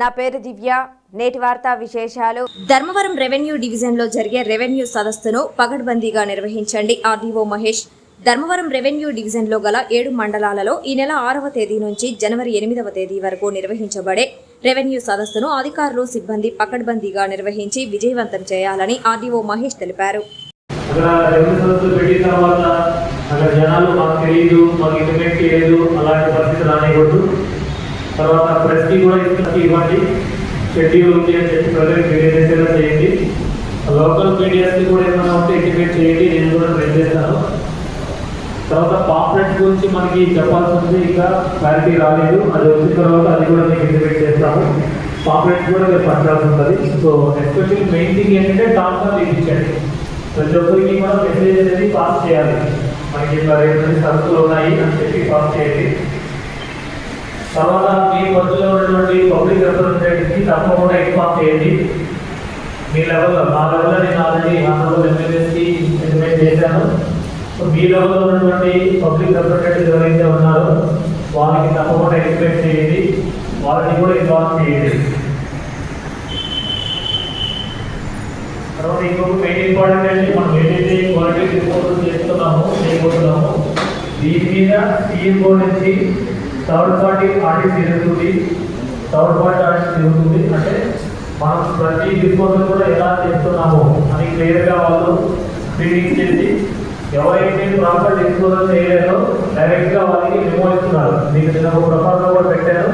నా పేరు దివ్య. నేటి వార్తా విశేషాలు. ధర్మవరం రెవెన్యూ డివిజన్లో జరిగే రెవెన్యూ సదస్సును పగడ్బందీగా నిర్వహించండి ఆర్డీఓ మహేష్. ధర్మవరం రెవెన్యూ డివిజన్లో గల ఏడు మండలాలలో ఈ నెల ఆరవ తేదీ నుంచి జనవరి ఎనిమిదవ తేదీ వరకు నిర్వహించబడే రెవెన్యూ సదస్సును అధికారులు సిబ్బంది పకడ్బందీగా నిర్వహించి విజయవంతం చేయాలని ఆర్డీఓ మహేష్ తెలిపారు. అక్కడ అక్కడ జనాలు మాకు తెలియదు మాకు ఇంటిమేట్ చేయలేదు అలాంటి పరిస్థితి రానివ్వద్దు. తర్వాత ప్రెస్కి కూడా ఇస్తున్నది ఇవ్వండి. షెడ్యూల్ ఉంది అని చెప్పి ప్రజలకు తెలియజేసేలా చేయండి. లోకల్ మీడియాస్కి కూడా ఏమైనా ఉంటే ఎక్టివేట్ చేయండి. నేను కూడా ట్రై చేస్తాను. తర్వాత పాంప్లెట్ గురించి మనకి చెప్పాల్సి ఉంది ఇంకా క్లారిటీ రాలేదు. అది వచ్చిన తర్వాత అది కూడా మీకు ఇంటిమేట్ చేస్తాము. పాంప్లెట్ కూడా మీరు పట్టాల్సి ఉంటుంది. సో ఎస్పెషల్లీ మెయిన్ థింగ్ ఏంటంటే టాప్గా ఇప్పించండి ప్రతి ఒక్కరికి కూడా మెసేజ్ అనేది పాస్ చేయాలి. మనకి ఇట్లా సరుకులు ఉన్నాయి అని చెప్పి పాస్ చేయండి. తర్వాత మీ మధ్యలో ఉన్నటువంటి పబ్లిక్ రిప్రజెంటేటివ్కి తప్పకుండా ఇన్ఫార్మ్ చేయండి. మీ లెవెల్లో నా లెవెల్లో నేను ఆల్రెడీ ఆనరబుల్ ఎమ్మెల్యేస్కి ఇంటిమేట్ చేశాను. సో మీ లెవెల్లో ఉన్నటువంటి పబ్లిక్ రిప్రజెంటేటివ్ ఎవరైతే ఉన్నారో వాళ్ళకి తప్పకుండా ఎక్స్పెక్ట్ చేయండి. వాళ్ళని కూడా ఇన్వాల్వ్ చేయండి. తర్వాత ఇంకొక మెయిన్ ఇంపార్టెంట్ అంటే మనం ఏదైతే క్వాలిటీ రిపోర్ట్ చేస్తున్నామో చేయబోతున్నామో దీని మీద సీఎంఓ నుంచి థర్డ్ పార్టీ ఆడిట్ జరుగుతుంది థర్డ్ పార్టీ ఆడిట్ జరుగుతుంది అంటే మనం ప్రతి రిపోర్ట్ కూడా ఎలా చేస్తున్నామో అని క్లియర్గా వాళ్ళు ఫీడింగ్ చేసి ఎవరైతే ప్రాపర్ డిస్క్లోజర్ చేయలేదో డైరెక్ట్గా వాళ్ళకి మెమో ఇస్తున్నారు. మీకు నిన్న ఒక ప్రపాదం కూడా పెట్టాను.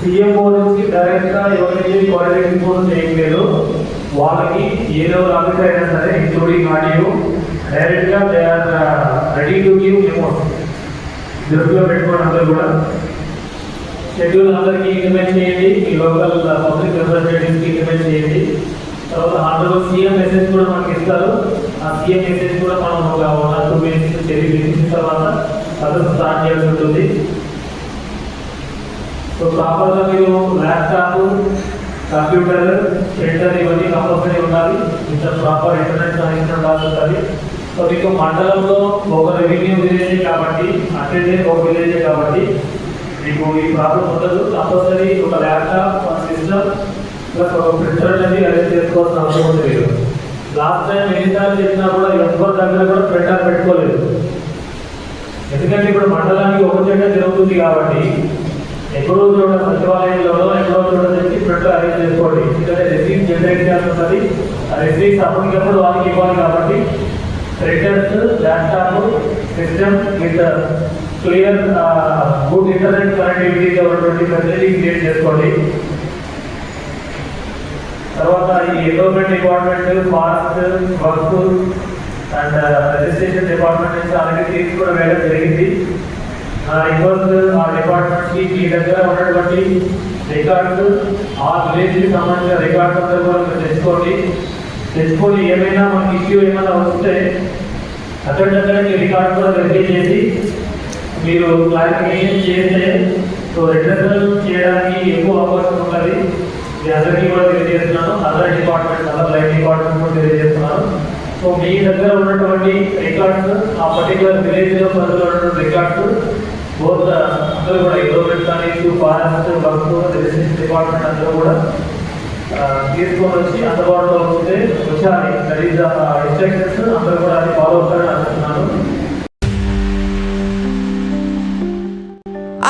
సీఎంఓ నుంచి డైరెక్ట్గా ఎవరైతే క్వాలిటీ రిపోర్ట్ చేయలేదు వాళ్ళకి ఏదో ఒక అభిప్రాయం అయినా సరే ఇంక్లూడింగ్ ఆడియో డైరెక్ట్గా దే ఆర్ రెడీ టు దృష్టిలో పెట్టుకోవడం అందరూ కూడా షెడ్యూల్ అందరికీ ఇంటిమేట్ చేయండి. మీ లోకల్ పబ్లిక్ రిప్రజెంటేటివ్స్కి ఇంటిమేట్ చేయండి. తర్వాత అందులో సీఎం మెసేజ్ కూడా మనకి ఇస్తారు. ఆ సీఎం మెసేజ్ కూడా మనం ఒక వన్ ఆర్ టూ మినిట్స్ తెలియజేసిన తర్వాత సదస్సు స్టార్ట్ చేయాల్సి ఉంటుంది. సో ప్రాపర్గా మీరు ల్యాప్టాప్ కంప్యూటర్ ప్రింటర్ ఇవన్నీ కంపల్సరీ ఉండాలి. ఇంత ప్రాపర్ ఇంటర్నెట్ కనెక్షన్ ఉండాల్సి ఉంటుంది. సో మీకు మండలంలో ఒక రెవెన్యూ విలేజ్ ఒక విలేజ్ కాబట్టి మీకు ఈ ప్రాబ్లం ఉండదు. కంపల్సరీ ఒక ల్యాప్టాప్ ఒక సిస్టమ్ ప్లస్ ఒక ప్రింటర్ అనేది అరేంజ్ చేసుకోవాల్సిన అవసరం ఉంది మీరు లాస్ట్ టైం ఎన్నిసార్లు చెప్పినా కూడా ఎవరి దగ్గర కూడా ప్రింటర్ పెట్టుకోలేదు. ఎందుకంటే ఇప్పుడు మండలానికి ఒక చెడ్డ జరుగుతుంది కాబట్టి ఎక్కడో చోట సచివాలయంలో ఎక్కడో చోట చెప్పి ప్రింటర్ అరేంజ్ చేసుకోండి. ఎందుకంటే రిసీట్ జనరేట్ చేయాల్సి ఉంటుంది ఆ రిసీట్స్ అప్పటికప్పుడు వాళ్ళకి ఇవ్వాలి కాబట్టి printers laptop system with clear good internet కనెక్టివిటీతో ఉన్నటువంటి ఫెసిలిటీ క్రియేట్ చేసుకోండి. తర్వాత ఈ environment department forest work and registration department నుంచి అలాగే తీర్చి కూడా వేయడం జరిగింది. ఆ ఆ డిపార్ట్మెంట్కి మీ దగ్గర ఉన్నటువంటి రికార్డ్స్ ఆ విలేజ్కి సంబంధించిన రికార్డ్స్ అందరూ కూడా తెచ్చుకోండి. తెచ్చుకొని ఏమైనా మనకి ఇష్యూ ఏమైనా వస్తే అక్కడ దగ్గర రికార్డ్ కూడా వెరిఫై చేసి మీరు క్లారిఫికేషన్ చేస్తే సో రిటర్న్ చేయడానికి ఎక్కువ అవకాశం ఉంటుంది మీ అందరికీ కూడా తెలియజేస్తున్నాను. Other department other life department కూడా తెలియజేస్తున్నాను. సో మీ దగ్గర ఉన్నటువంటి రికార్డ్స్ ఆ పర్టికులర్ విలేజ్లో పరిధిలో ఉన్నటువంటి రికార్డ్స్ బోత్ uh, అందరూ కూడా గవర్నమెంట్ కానీ ఫారెస్ట్ వర్క్ రెసిడెన్స్ డిపార్ట్మెంట్ అందరూ కూడా uh, తీసుకొని వచ్చి అందుబాటులో ఉంటే వచ్చాలి. దట్ ఈస్ ఇన్స్ట్రక్షన్స్ అందరూ కూడా అది follow